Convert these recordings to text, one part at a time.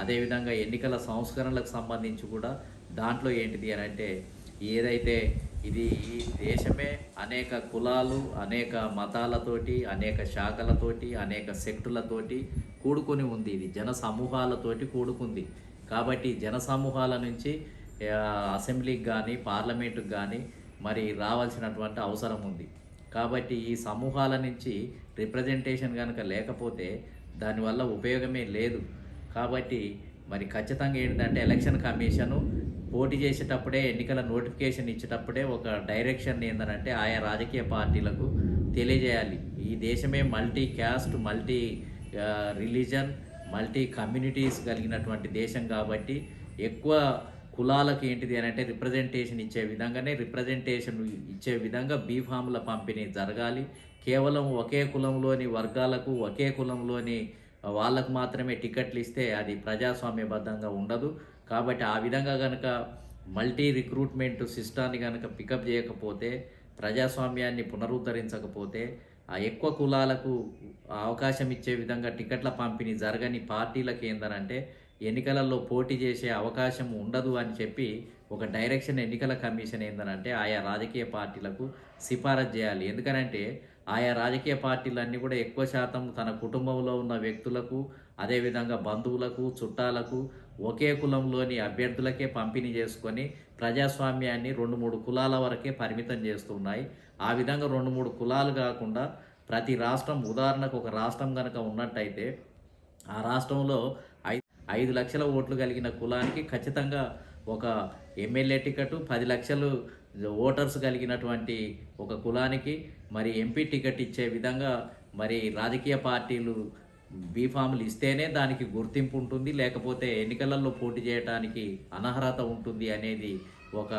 అదేవిధంగా ఎన్నికల సంస్కరణలకు సంబంధించి కూడా దాంట్లో ఏంటిది అని అంటే ఏదైతే ఇది ఈ దేశమే అనేక కులాలు అనేక మతాలతోటి అనేక శాఖలతోటి అనేక శక్తులతోటి కూడుకొని ఉంది. ఇది జన సమూహాలతోటి కూడుకుంది. కాబట్టి జన సమూహాల నుంచి అసెంబ్లీకి కానీ పార్లమెంటుకి కానీ మరి రావాల్సినటువంటి అవసరం ఉంది. కాబట్టి ఈ సమూహాల నుంచి రిప్రజెంటేషన్ కనుక లేకపోతే దానివల్ల ఉపయోగమే లేదు. కాబట్టి మరి ఖచ్చితంగా ఏంటంటే ఎలక్షన్ కమిషను పోటీ చేసేటప్పుడే ఎన్నికల నోటిఫికేషన్ ఇచ్చేటప్పుడే ఒక డైరెక్షన్ ఏంటంటే ఆయా రాజకీయ పార్టీలకు తెలియజేయాలి. ఈ దేశమే multi caste multi religion multi communities కలిగినటువంటి దేశం కాబట్టి ఎక్కువ కులాలకు ఏంటిది అని అంటే రిప్రజెంటేషన్ ఇచ్చే విధంగానే రిప్రజెంటేషన్ ఇచ్చే విధంగా బీఫామ్ల పంపిణీ జరగాలి. కేవలం ఒకే కులంలోని వర్గాలకు ఒకే కులంలోని వాళ్ళకు మాత్రమే టికెట్లు ఇస్తే అది ప్రజాస్వామ్యబద్ధంగా ఉండదు. కాబట్టి ఆ విధంగా కనుక మల్టీ రిక్రూట్మెంట్ సిస్టాన్ని కనుక పికప్ చేయకపోతే ప్రజాస్వామ్యాన్ని పునరుద్ధరించకపోతే ఆ ఎక్కువ కులాలకు అవకాశం ఇచ్చే విధంగా టికెట్ల పంపిణీ జరగని పార్టీలకు ఏందనంటే ఎన్నికలలో పోటీ చేసే అవకాశం ఉండదు అని చెప్పి ఒక డైరెక్షన్ ఎన్నికల కమిషన్ ఏందనంటే ఆయా రాజకీయ పార్టీలకు సిఫారసు చేయాలి. ఎందుకనంటే ఆయా రాజకీయ పార్టీలన్నీ కూడా ఎక్కువ శాతం తన కుటుంబంలో ఉన్న వ్యక్తులకు అదేవిధంగా బంధువులకు చుట్టాలకు ఒకే కులంలోని అభ్యర్థులకే పంపిణీ చేసుకొని ప్రజాస్వామ్యాన్ని రెండు మూడు కులాల వరకే పరిమితం చేస్తున్నాయి ఆ విధంగా రెండు మూడు కులాలు కాకుండా ప్రతి రాష్ట్రం ఉదాహరణకు ఒక రాష్ట్రం కనుక ఉన్నట్టయితే ఆ రాష్ట్రంలో ఐదు లక్షల ఓట్లు కలిగిన కులానికి ఖచ్చితంగా ఒక ఎమ్మెల్యే టికెట్ పది లక్షలు ఓటర్స్ కలిగినటువంటి ఒక కులానికి మరి ఎంపీ టికెట్ ఇచ్చే విధంగా మరి రాజకీయ పార్టీలు బీఫామ్లు ఇస్తేనే దానికి గుర్తింపు ఉంటుంది. లేకపోతే ఎన్నికలలో పోటీ చేయడానికి అనర్హత ఉంటుంది అనేది ఒక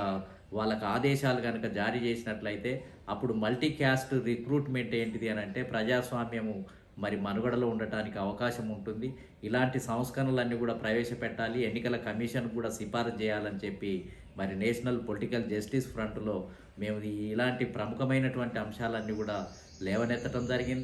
వాళ్ళకు ఆదేశాలు కనుక జారీ చేసినట్లయితే అప్పుడు మల్టీ క్యాస్ట్ రిక్రూట్మెంట్ ఏంటిది అని అంటే ప్రజాస్వామ్యము మరి మనుగడలో ఉండటానికి అవకాశం ఉంటుంది. ఇలాంటి సంస్కరణలన్నీ కూడా ప్రవేశపెట్టాలి. ఎన్నికల కమిషన్ కూడా సిఫారసు చేయాలని చెప్పి మరి నేషనల్ పొలిటికల్ జస్టిస్ ఫ్రంట్లో మేము ఇలాంటి ప్రముఖమైనటువంటి అంశాలన్నీ కూడా లేవనెత్తడం జరిగింది.